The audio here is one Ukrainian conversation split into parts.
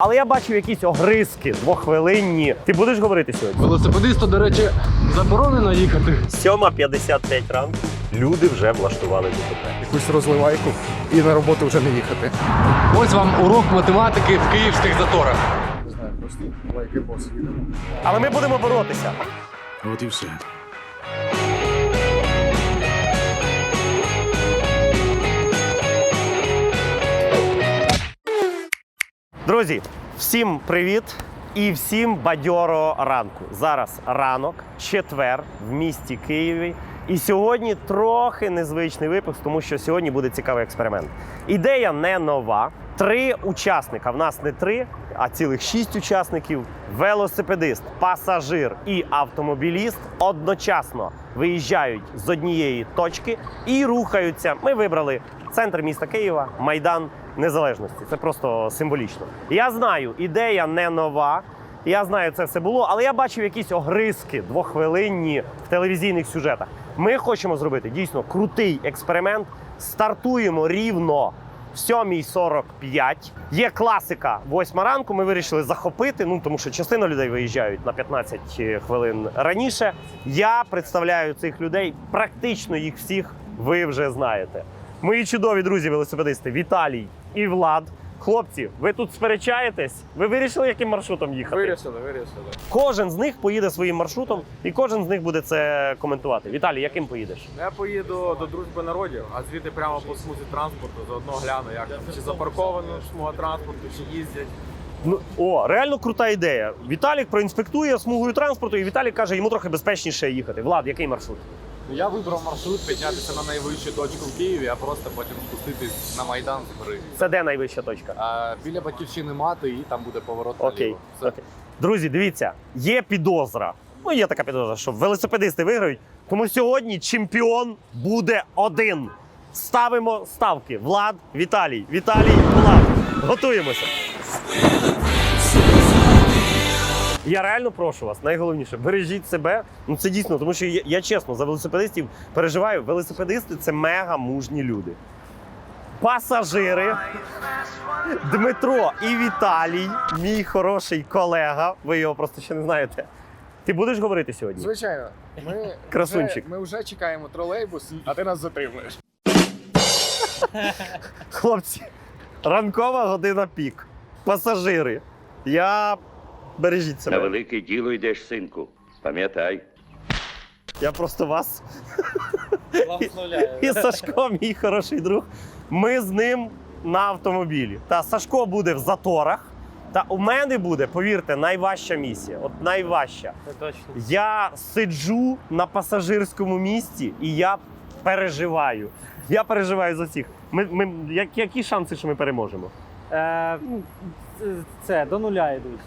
Але я бачив якісь огризки двохвилинні. Ти будеш говорити сьогодні? Велосипедисту, до речі, заборонено їхати. 7.55 ранку. Люди вже влаштували ДТП. якусь розливайку і на роботу вже не їхати. Ось вам урок математики в київських заторах. Не знаю, просто лайки бос. Але ми будемо боротися. От і все. Друзі, всім привіт і всім бадьоро ранку. Зараз ранок, четвер в місті Києві. І сьогодні трохи незвичний випуск, тому що сьогодні буде цікавий експеримент. Ідея не нова. Три учасника. В нас не три, а цілих шість учасників: велосипедист, пасажир і автомобіліст одночасно виїжджають з однієї точки і рухаються. Ми вибрали центр міста Києва, Майдан Незалежності. Це просто символічно. Я знаю, ідея не нова. Я знаю, це все було, але я бачив якісь огризки двохвилинні в телевізійних сюжетах. Ми хочемо зробити дійсно крутий експеримент. Стартуємо рівно в 7.45. Є класика 8 ранку. Ми вирішили захопити. Ну тому що частина людей виїжджають на 15 хвилин раніше. Я представляю цих людей. Практично їх всіх ви вже знаєте. Мої чудові друзі велосипедисти Віталій і Влад. Хлопці, ви тут сперечаєтесь? Ви вирішили, яким маршрутом їхати? Вирішили, вирішили. Кожен з них поїде своїм маршрутом, і кожен з них буде це коментувати. Віталій, яким поїдеш? Я поїду до дружби народів, а звідти прямо по смузі транспорту заодно гляну, як там, чи запарковано смуга транспорту, чи їздять. Ну о, реально крута ідея. Віталік проінспектує смугою транспорту, і Віталік каже, йому трохи безпечніше їхати. Влад, який маршрут? Я вибрав маршрут піднятися на найвищу точку в Києві, а просто потім спуститись на майдан з гори. Це де найвища точка? А біля батьківщини мати, і там буде поворот Окей. наліво. Все. Окей. Друзі, дивіться, є підозра. Ну, є така підозра, що велосипедисти виграють. Тому сьогодні чемпіон буде один. Ставимо ставки. Влад, Віталій. Віталій, Влад. Готуємося. Я реально прошу вас, найголовніше, бережіть себе. Ну це дійсно, тому що я, я чесно за велосипедистів переживаю. Велосипедисти це мега мужні люди. Пасажири Дмитро і Віталій, мій хороший колега. Ви його просто ще не знаєте. Ти будеш говорити сьогодні? Звичайно, ми Красунчик. Вже, ми вже чекаємо тролейбус, а ти нас затримуєш. Хлопці, ранкова година пік. Пасажири. Я бережіть На себе. велике діло йдеш, синку. Пам'ятай. Я просто вас. І Сашко, мій хороший друг. Ми з ним на автомобілі. Та Сашко буде в заторах. Та у мене буде, повірте, найважча місія. От найважча. Це точно. Я сиджу на пасажирському місці і я переживаю. Я переживаю за всіх. Ми, ми, як, які шанси, що ми переможемо? Е, ну, це до нуля йдуть.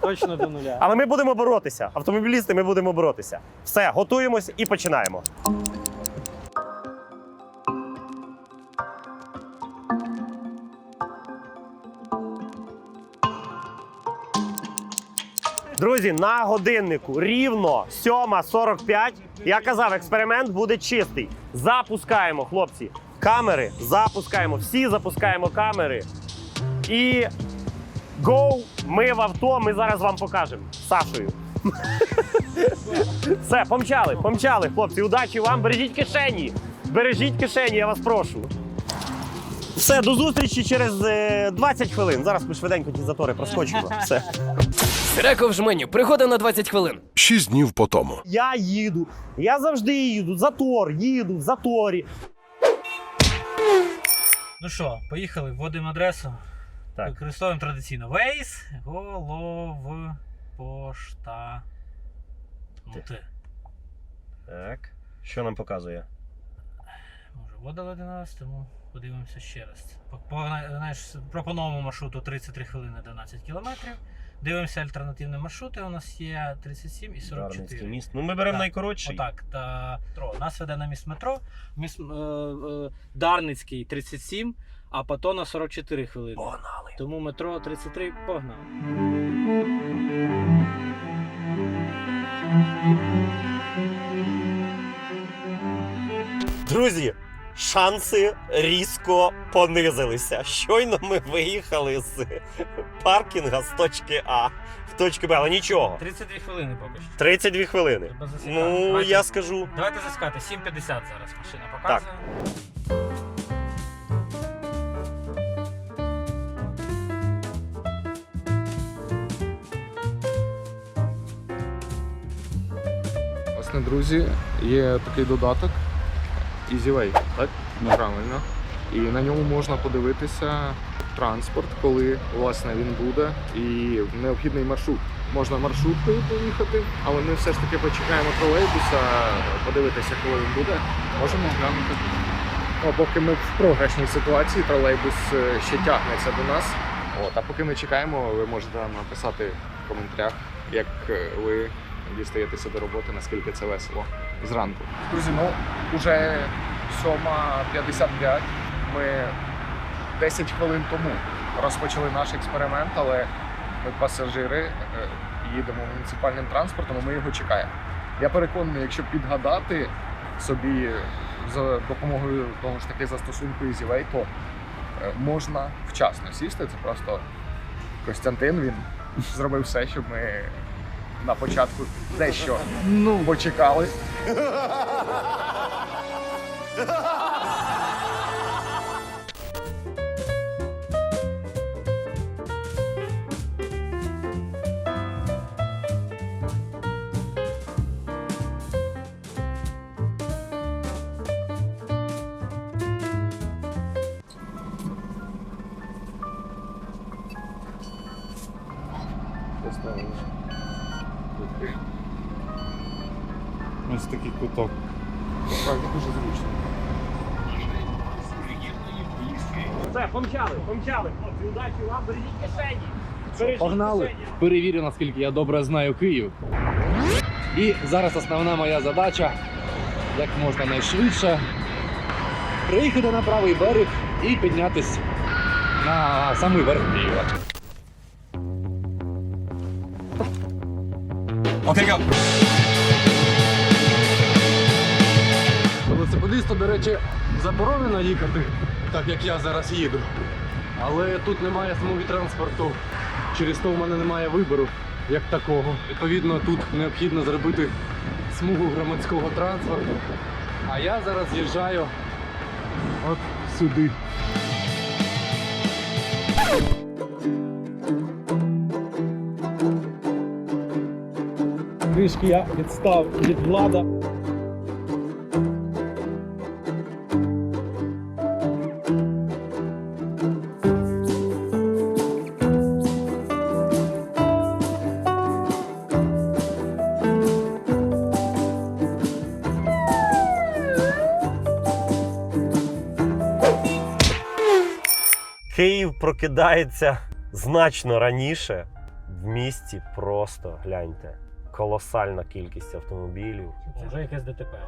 Точно до нуля. Але ми будемо боротися. Автомобілісти, ми будемо боротися. Все, готуємось і починаємо. Друзі, на годиннику рівно 7.45. Я казав, експеримент буде чистий. Запускаємо, хлопці, камери. Запускаємо. Всі запускаємо камери. І Гоу, ми в авто, ми зараз вам покажемо Сашою. Все, помчали, помчали, хлопці. Удачі вам, бережіть кишені. Бережіть кишені, я вас прошу. Все, до зустрічі через е, 20 хвилин. Зараз ми швиденько ті затори проскочимо. Все. Реков жменю, пригода на 20 хвилин. Шість днів по тому. Я їду. Я завжди їду. Затор, їду в заторі. Ну що, поїхали, вводимо адресу. Так. Використовуємо традиційно Waze, голов, пошта. Ну ти. Так. Що нам показує? Може, один раз, тому подивимося ще раз. По, по, знаєш, пропонуємо маршруту 33 хвилини 12 кілометрів. Дивимося альтернативні маршрути. У нас є 37 і 44. Міст. Ну, ми беремо найкоротший. Отак, та метро. Нас веде на міст метро. Міст, е, е, Дарницький 37, а Патона 44 хвилини. Погнали. Тому метро 33 погнав. Друзі, шанси різко понизилися. Щойно ми виїхали з паркінга з точки А в точку Б, але нічого. 32 хвилини поки що. 32 хвилини. Треба засікати. Ну, Давайте- я скажу. Давайте заскати. 7.50 зараз машина показує. Власне, друзі, є такий додаток EasyWay, так? Правильно. І на ньому можна подивитися транспорт, коли власне він буде, і необхідний маршрут. Можна маршруткою поїхати, але ми все ж таки почекаємо тролейбуса, подивитися, коли він буде. Можемо глянути. Ну, поки ми в програшній ситуації, тролейбус е, ще тягнеться до нас. От, а поки ми чекаємо, ви можете написати в коментарях, як е, ви дістаєтеся до роботи, наскільки це весело зранку. Друзі, ну вже 7.55. Ми 10 хвилин тому розпочали наш експеримент, але ми пасажири е, їдемо муніципальним транспортом, і ми його чекаємо. Я переконаний, якщо підгадати собі за допомогою того ж таки застосунку EasyWay, то е, можна вчасно сісти. Це просто Костянтин він зробив все, щоб ми на початку дещо ну, почекали. Ось дуже зручно. Все, помчали, помчали. Хлопці, удачі вам, бережіть кишені. Бережіть Погнали! кишені. Перевірю, наскільки я добре знаю Київ. І зараз основна моя задача як можна найшвидше приїхати на правий берег і піднятись на самий верх Києва. Окей, go! Велосипедисту, до речі, заборонено їхати, так як я зараз їду. Але тут немає смуги транспорту. Через то в мене немає вибору як такого. Відповідно, тут необхідно зробити смугу громадського транспорту. А я зараз з'їжджаю от сюди. Трішки я відстав від влада. Прокидається значно раніше. В місті просто гляньте. Колосальна кількість автомобілів. Вже якесь ДТП.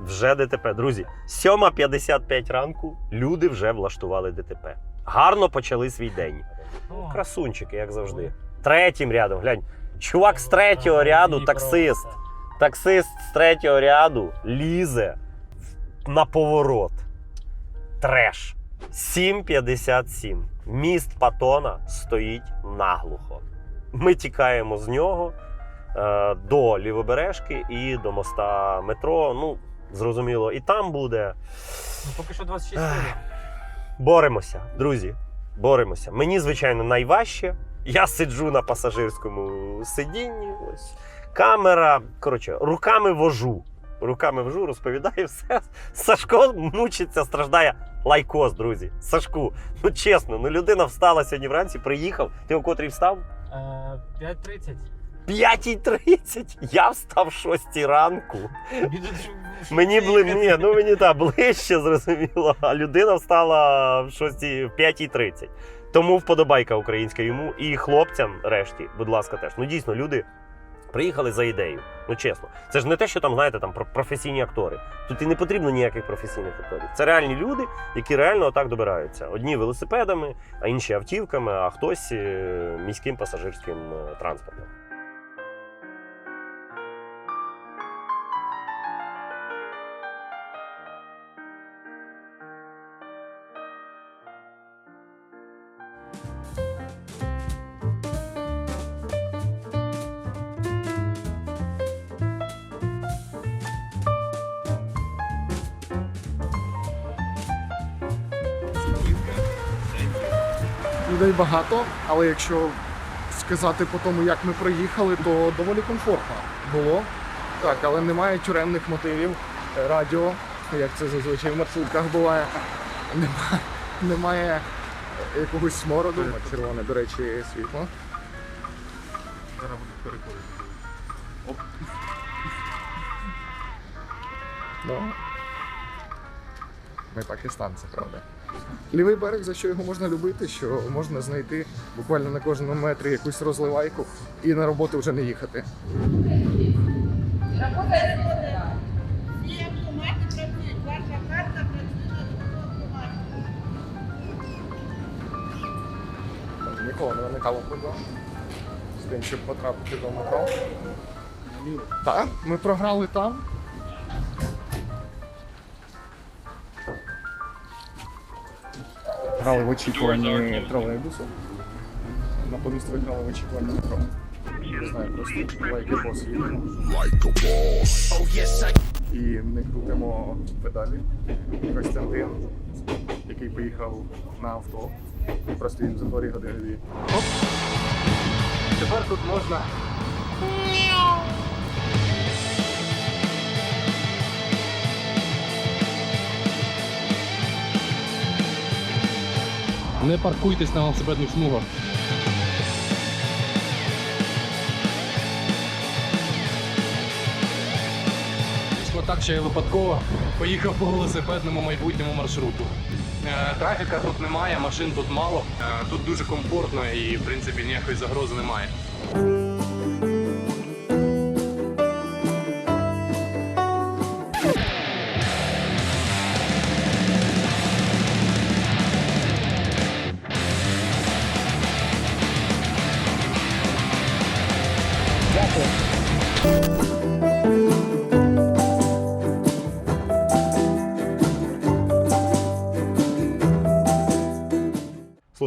Вже ДТП. Друзі, 7.55 ранку люди вже влаштували ДТП. Гарно почали свій день. О, Красунчики, як завжди. Третім рядом, глянь. Чувак з третього ряду, таксист. Таксист з третього ряду лізе на поворот. Треш. 7.57. Міст Патона стоїть наглухо. Ми тікаємо з нього е, до лівобережки і до моста метро. Ну, зрозуміло, і там буде. Ну, поки що 26 Ах. хвилин. Боремося, друзі. Боремося. Мені, звичайно, найважче. Я сиджу на пасажирському сидінні. Ось камера. Коротше, руками вожу. Руками вожу, розповідаю все. Сашко мучиться, страждає. Лайкоз, друзі. Сашку, ну чесно, ну людина встала сьогодні вранці, приїхав. Ти о котрій встав? Е, 5.30. 5.30. Я встав 6 ранку. Мені бли... Ні, ну мені так ближче зрозуміло. А людина встала в 6, в 5.30. Тому вподобайка українська йому і хлопцям решті, будь ласка, теж. Ну дійсно, люди приїхали за ідею. Ну чесно, це ж не те, що там, знаєте, там про- професійні актори. Тут і не потрібно ніяких професійних акторів. Це реальні люди, які реально отак добираються. Одні велосипедами, а інші автівками, а хтось е, міським пасажирським е, транспортом. Багато, але якщо сказати по тому, як ми проїхали, то доволі комфортно було. Так, але немає тюремних мотивів, радіо, як це зазвичай в маршрутках буває. Немає, немає якогось смороду. Червоне, до речі, світло. Зараз будуть переходити. Ну, не Пакистан, це правда. Лівий берег, за що його можна любити, що можна знайти буквально на кожному метрі якусь розливайку і на роботу вже не їхати. Ніколи не виникало проблем з тим, щоб потрапити до метро. Так, ми програли там. Грали в очікуванні тролейбусу. На Натомість виграли в очікуванні метро. Не знаю, просто лайки бос їдемо. І не крутимо педалі. Костянтин, який поїхав на авто. Просто він за дворі години дві. Тепер тут можна. Не паркуйтесь на велосипедних смугах. Так, що я випадково поїхав по велосипедному майбутньому маршруту. Е, Трафіка тут немає, машин тут мало. Е, Тут дуже комфортно і, в принципі, ніякої загрози немає.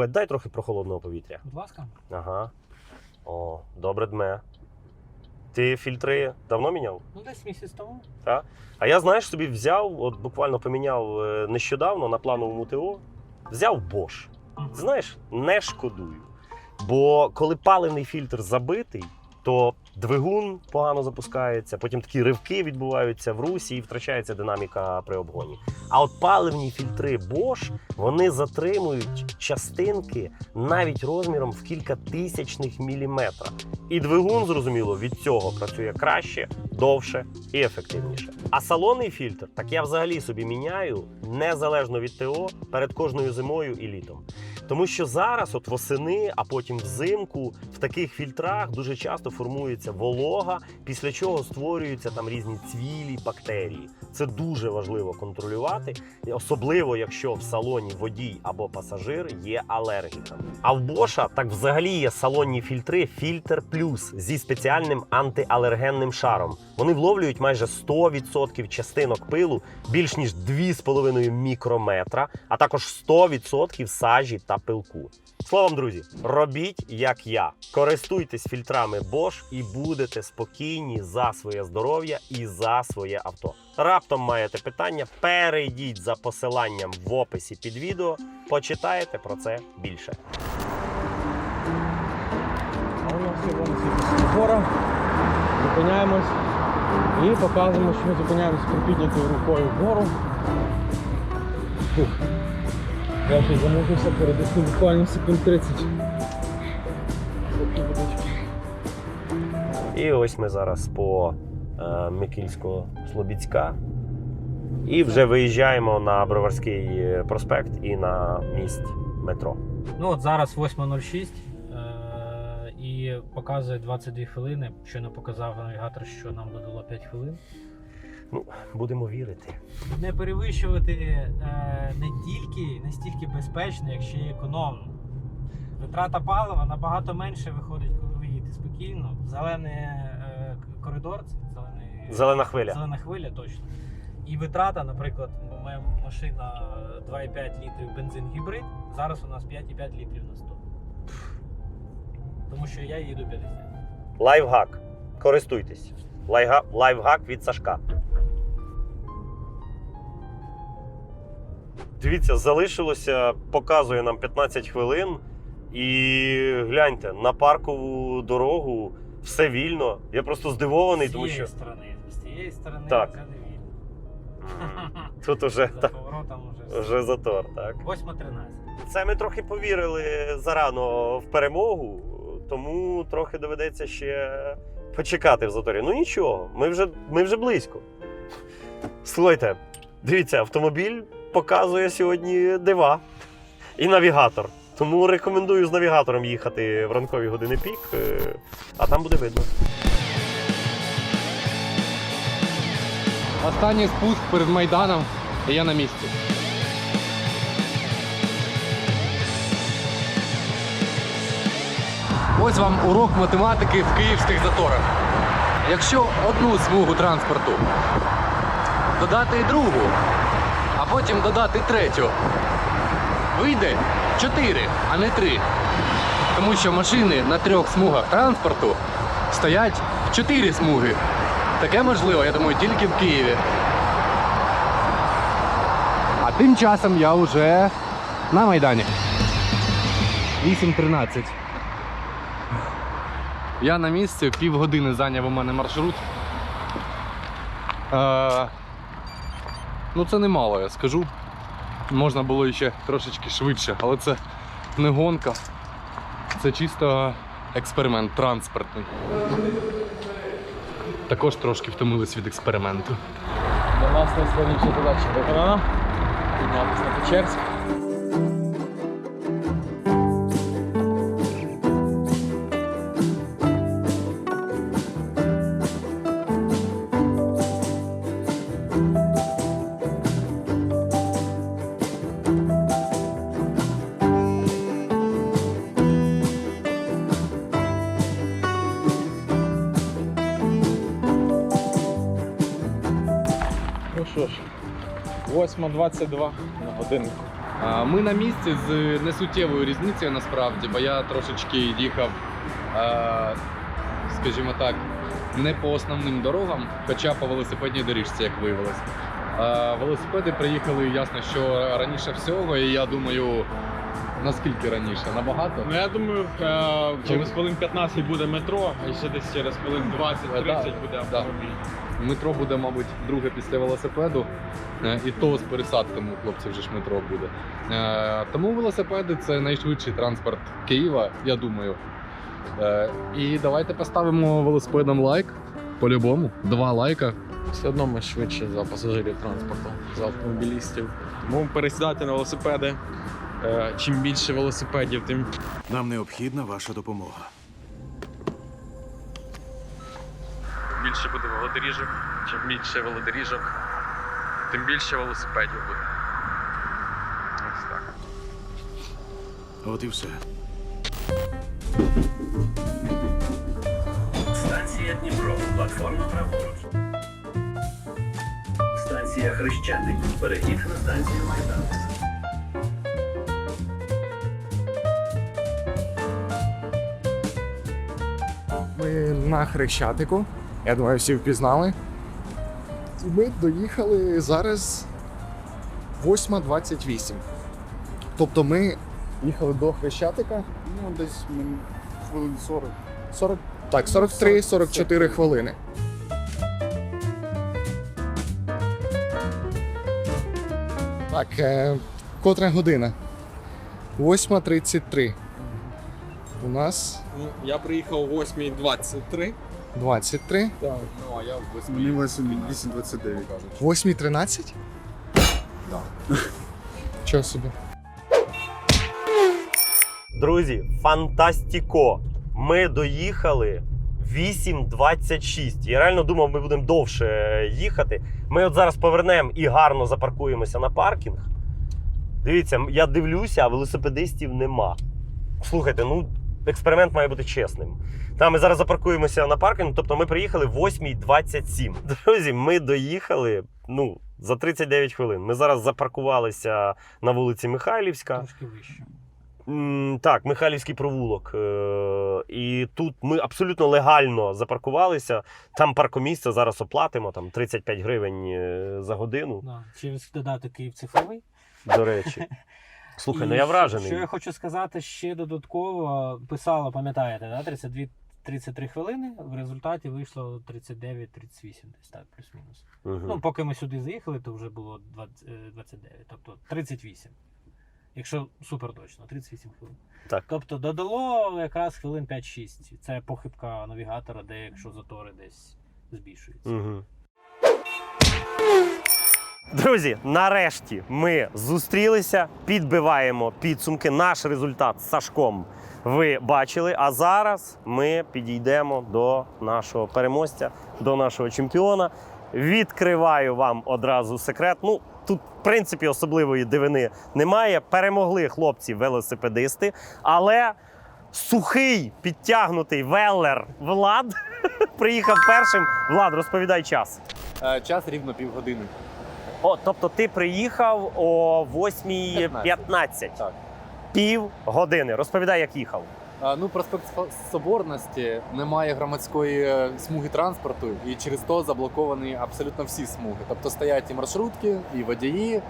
Слухай, дай трохи прохолодного повітря. Будь ласка. Ага. О, добре дме. Ти фільтри давно міняв? Ну, десь місяць тому. Так? А я, знаєш, собі взяв, от буквально поміняв е, нещодавно на плановому ТО, взяв Bosch. Знаєш, не шкодую. Бо коли паливний фільтр забитий, то двигун погано запускається, потім такі ривки відбуваються в русі і втрачається динаміка при обгоні. А от паливні фільтри Bosch, вони затримують частинки навіть розміром в кілька тисячних міліметра. І двигун, зрозуміло, від цього працює краще, довше і ефективніше. А салонний фільтр, так я взагалі собі міняю незалежно від ТО перед кожною зимою і літом. Тому що зараз, от восени, а потім взимку, в таких фільтрах дуже часто формується волога, після чого створюються там різні цвілі, бактерії. Це дуже важливо контролювати, особливо якщо в салоні водій або пасажир є алергіком. А в Боша так взагалі є салонні фільтри Фільтр Плюс зі спеціальним антиалергенним шаром. Вони вловлюють майже 100% частинок пилу, більш ніж 2,5 мікрометра, а також 100% сажі та пилку. Словом, друзі, робіть як я. Користуйтесь фільтрами Bosch і будете спокійні за своє здоров'я і за своє авто. Раптом маєте питання, перейдіть за посиланням в описі під відео, почитаєте про це більше. А у нас є вон. Зупиняємось і показуємо, що ми зупиняємось припіднятою рукою вгору. Фух. Я ще замовився передусім буквально секунд 30. І ось ми зараз по е, Микільсько-Слобідська. І вже виїжджаємо на Броварський е, проспект і на міст метро. Ну от зараз 8.06 е- і показує 22 хвилини. Щойно показав навігатор, що нам додало 5 хвилин. Ну, будемо вірити. Не перевищувати е- не тільки не стільки безпечно, як ще й економно. Витрата палива набагато менше виходить, коли ви їдете спокійно. Зелений е- коридор, це зелений, Зелена хвиля. зелена хвиля, точно. І витрата, наприклад, мене машина 2,5 літрів бензин гібрид, зараз у нас 5,5 літрів на 100. Тому що я їду 50. Лайфхак. Користуйтесь. Лайфхак від Сашка. Дивіться, залишилося, показує нам 15 хвилин. І гляньте, на паркову дорогу все вільно. Я просто здивований, з тому цієї що сторони, з тієї сторони Так. вже не вільно. тут уже, За так, поворотом вже, вже затор, так. 8.13. Це ми трохи повірили зарано в перемогу, тому трохи доведеться ще почекати в заторі. Ну нічого, ми вже, ми вже близько. Слухайте, дивіться, автомобіль показує сьогодні дива і навігатор. Тому рекомендую з навігатором їхати в ранкові години пік, е, а там буде видно. Останній спуск перед Майданом, і я на місці. Ось вам урок математики в київських заторах. Якщо одну смугу транспорту додати і другу, потім додати третю, вийде 4, а не 3. Тому що машини на трьох смугах транспорту стоять в 4 смуги. Таке можливо, я думаю, тільки в Києві. А тим часом я вже на Майдані. 8.13. Я на місці, півгодини зайняв у мене маршрут. Е, ну це немало, я скажу. Можна було ще трошечки швидше, але це не гонка. Це чисто експеримент транспортний. Також трошки втомились від експерименту. До нас найскладніша задача виконана. Піднятися на Печерськ. 8.22 на годинку. Ми на місці з несуттєвою різницею насправді, бо я трошечки їхав, скажімо так, не по основним дорогам, хоча по велосипедній доріжці, як виявилось. Велосипеди приїхали, ясно, що раніше всього, і я думаю, наскільки раніше? Набагато? Ну я думаю, е, через хвилин 15 буде метро, а ще десь через хвилин 20-30 буде Да. автомобіль. Метро буде, мабуть, друге після велосипеду. Е, І то з пересадками у хлопців вже ж метро буде. Е, Тому велосипеди це найшвидший транспорт Києва, я думаю. Е, І давайте поставимо велосипедам лайк. По-любому. Два лайка. Все одно ми швидше за пасажирів транспорту, за автомобілістів. Тому пересідати на велосипеди. Е, Чим більше велосипедів, тим Нам необхідна ваша допомога. Більше буде велодоріжок. Чим більше велодоріжок, тим більше велосипедів буде. Ось так. От і все. Станція Дніпро. Платформа праворуч. Станція Хрещатик. Перехід на станцію Майдан. На Хрещатику. Я думаю, всі впізнали. І ми доїхали зараз 8.28. Тобто ми їхали до Хрещатика. Ну, десь хвилин 40. 40, так, 43-44 хвилини. Так, е, котра година? 8.33. У нас Ну, я приїхав о 8.23. 23. Так. Ну, а я в 8. Мені 8.29 кажуть. 8.13? Так. Чого собі? Друзі, фантастіко! Ми доїхали 8.26. Я реально думав, ми будемо довше їхати. Ми от зараз повернемо і гарно запаркуємося на паркінг. Дивіться, я дивлюся, а велосипедистів нема. Слухайте, ну експеримент має бути чесним. Та ми зараз запаркуємося на паркінг, тобто ми приїхали 8.27. Друзі, ми доїхали ну, за 39 хвилин. Ми зараз запаркувалися на вулиці Михайлівська. Трошки вище. Так, Михайлівський провулок. Е, І тут ми абсолютно легально запаркувалися. Там паркомісце зараз оплатимо, там 35 гривень е, за годину, Да. Через додаток Київ цифровий. до речі. Слухай, І ну я вражений. Що я хочу сказати, ще додатково писала, пам'ятаєте, да? 32 33 хвилини. В результаті вийшло 39-38, десь так, плюс-мінус. Мгм. Ну, поки ми сюди заїхали, то вже було 20, е, 29, тобто 38. Якщо супер точно, 38 хвилин. Так. Тобто додало якраз хвилин 5-6. Це похибка навігатора, де якщо затори десь збільшуються. Угу. Друзі, нарешті ми зустрілися, підбиваємо підсумки. Наш результат з Сашком ви бачили. А зараз ми підійдемо до нашого переможця, до нашого чемпіона. Відкриваю вам одразу секрет. Ну, тут, в принципі, особливої дивини немає. Перемогли хлопці велосипедисти, але сухий підтягнутий велер Влад приїхав першим. Влад, розповідай час. Е, Час рівно півгодини. О, тобто ти приїхав о 8.15. Так. Пів години. Розповідай, як їхав. А, Ну, проспект Соборності немає громадської е, смуги транспорту, і через то заблоковані абсолютно всі смуги. Тобто стоять і маршрутки, і водії.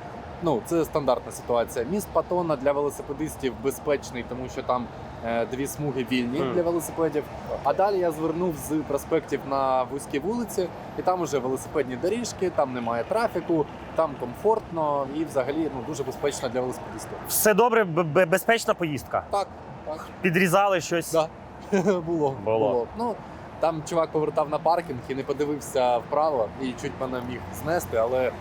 Ну, це стандартна ситуація. Міст Патона для велосипедистів безпечний, тому що там е, дві смуги вільні для велосипедів. А далі я звернув з проспектів на вузькі вулиці, і там вже велосипедні доріжки, там немає трафіку, там комфортно і взагалі ну, дуже безпечно для велосипедистів. Все добре, б- б- безпечна поїздка. Так, так. Підрізали щось. Да. було, Було. було. Ну, там чувак повертав на паркінг і не подивився вправо і чуть мене міг знести, але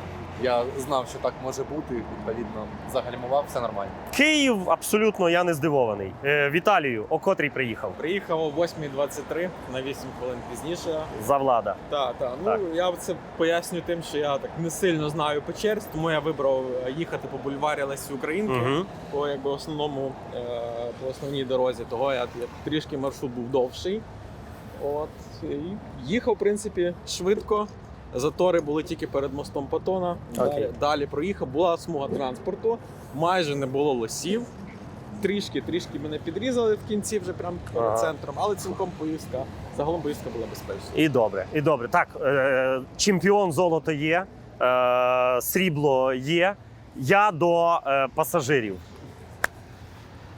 я знав, що так може бути. Відповідно, загальмував, все нормально. Київ абсолютно я не здивований. Е, Віталію, о котрій приїхав? Приїхав о 8.23 на 8 хвилин пізніше. За влада. Так, так. Ну Так. я це поясню тим, що я так не сильно знаю Печерськ, тому я вибрав е, їхати по бульварі Лесі Українки. Угу. по якби основному е, по основній дорозі. Того я, я трішки маршрут був довший. От і їхав, в принципі, швидко. Затори були тільки перед мостом Патона. Далі, далі проїхав, була смуга транспорту, майже не було лосів. Трішки, трішки мене підрізали в кінці вже прямо перед Ага. центром, але цілком поїздка. Загалом поїздка була безпечна. І добре, і добре. Так, е, чемпіон золото є, е, срібло є. Я до е, пасажирів.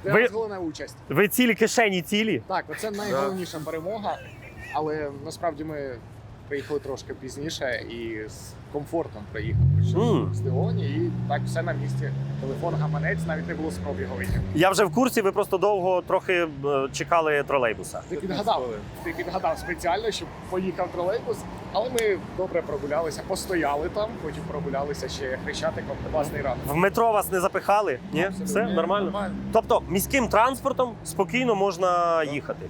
Це Ви- Ви... головна участь. Ви цілі кишені цілі? Так, це найголовніша перемога, але насправді ми приїхали трошки пізніше і з комфортом приїхали. Мм. в Здивовані, і так все на місці. Телефон, гаманець, навіть не було спроб його вийти. Я вже в курсі, ви просто довго трохи е, чекали тролейбуса. Ти підгадав, ти підгадав спеціально, щоб поїхав тролейбус, але ми добре прогулялися, постояли там, потім прогулялися ще хрещатиком. Класний ранок. В метро вас не запихали? Ні? Абсолютно. Все нормально? Нормально. Тобто міським транспортом спокійно можна їхати.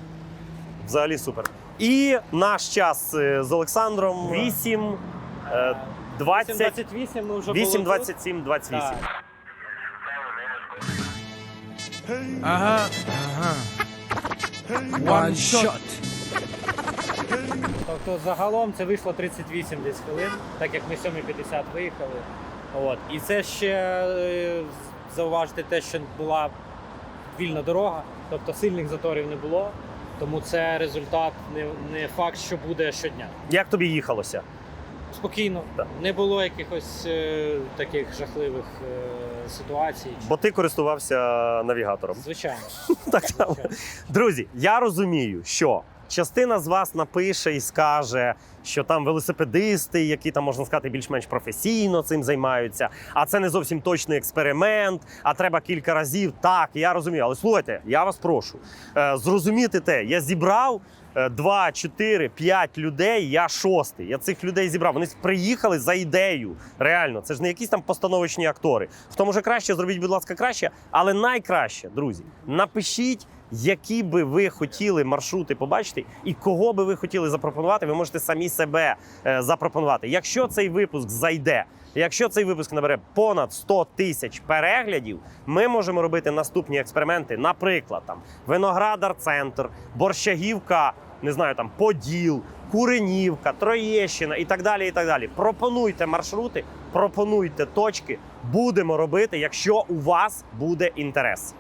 Взагалі супер. І наш час е, з Олександром 8, е, 20, 28 ми вже 8, 27, 28. Ага, ага. One shot. Тобто загалом це вийшло 38 десь хвилин, так як ми 7.50 виїхали. От. І це ще е, зауважити те, що була вільна дорога, тобто сильних заторів не було. Тому це результат не, не факт, що буде щодня. Як тобі їхалося? Спокійно, Так. не було якихось е, таких жахливих е, ситуацій. Бо ти користувався навігатором. Звичайно. Так Звичайно. Друзі, я розумію, що частина з вас напише і скаже, що там велосипедисти, які там можна сказати більш-менш професійно цим займаються, а це не зовсім точний експеримент, а треба кілька разів. Так, я розумію. Але слухайте, я вас прошу е, зрозуміти те, я зібрав. е, Два, чотири, п'ять людей. Я шостий. Я цих людей зібрав. Вони приїхали за ідею. Реально, це ж не якісь там постановочні актори. Хто може краще, зробіть, будь ласка, краще. Але найкраще, друзі, напишіть, які би ви хотіли маршрути побачити, і кого би ви хотіли запропонувати. Ви можете самі себе е, запропонувати. Якщо цей випуск зайде, якщо цей випуск набере понад 100 тисяч переглядів, ми можемо робити наступні експерименти. Наприклад, там Виноградар Центр, Борщагівка, не знаю, там Поділ, Куренівка, Троєщина і так далі. І так далі. Пропонуйте маршрути, пропонуйте точки. Будемо робити, якщо у вас буде інтерес.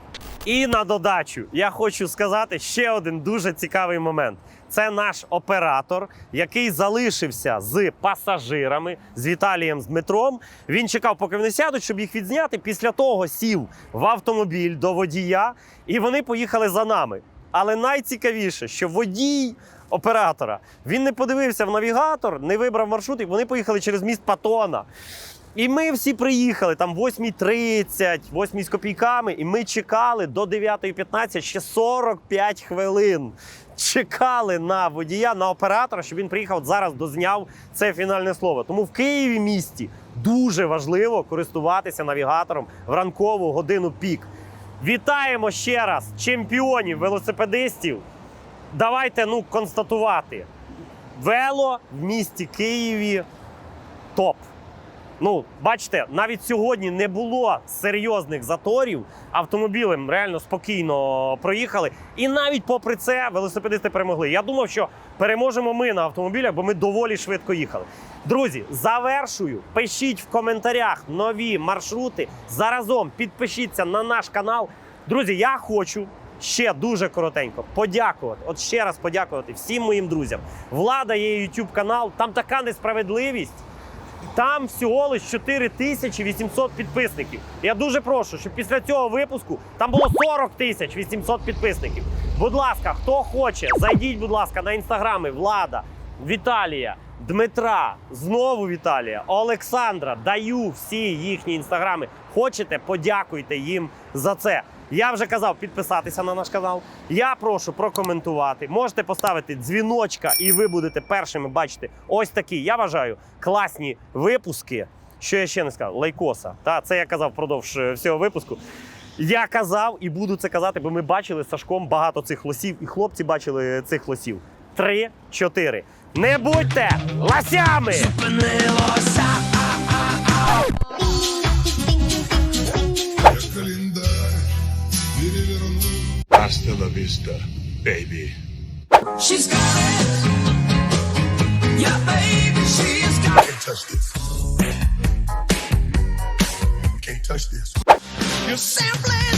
І на додачу я хочу сказати ще один дуже цікавий момент. Це наш оператор, який залишився з пасажирами з Віталієм з Дмитром. Він чекав, поки вони сядуть, щоб їх відзняти. Після того сів в автомобіль до водія, і вони поїхали за нами. Але найцікавіше, що водій оператора він не подивився в навігатор, не вибрав маршрут, і вони поїхали через міст Патона. І ми всі приїхали там 8.30, 8 з копійками, і ми чекали до 9.15 ще 45 хвилин. Чекали на водія, на оператора, щоб він приїхав зараз дозняв це фінальне слово. Тому в Києві місті дуже важливо користуватися навігатором в ранкову годину пік. Вітаємо ще раз чемпіонів велосипедистів. Давайте ну констатувати. Вело в місті Києві топ. Ну, бачите, навіть сьогодні не було серйозних заторів. Автомобілем реально спокійно проїхали. І навіть попри це велосипедисти перемогли. Я думав, що переможемо ми на автомобілях, бо ми доволі швидко їхали. Друзі, завершую. Пишіть в коментарях нові маршрути. Заразом підпишіться на наш канал. Друзі, я хочу ще дуже коротенько подякувати. От ще раз подякувати всім моїм друзям. Влада є YouTube канал, там така несправедливість. Там всього лиш 4800 підписників. Я дуже прошу, щоб після цього випуску там було 40 тисяч 800 підписників. Будь ласка, хто хоче, зайдіть, будь ласка, на інстаграми Влада, Віталія, Дмитра, знову Віталія, Олександра. Даю всі їхні інстаграми. Хочете, подякуйте їм за це. Я вже казав підписатися на наш канал. Я прошу прокоментувати. Можете поставити дзвіночка, і ви будете першими бачити ось такі. Я вважаю класні випуски. Що я ще не сказав? Лайкоса. Та це я казав впродовж е, всього випуску. Я казав і буду це казати, бо ми бачили з Сашком багато цих лосів, і хлопці бачили цих лосів. Три, чотири. Не будьте лосями! Hasta la vista, baby. She's got it. Yeah, baby, she's got it. Can't touch this. Can't touch this. You're simply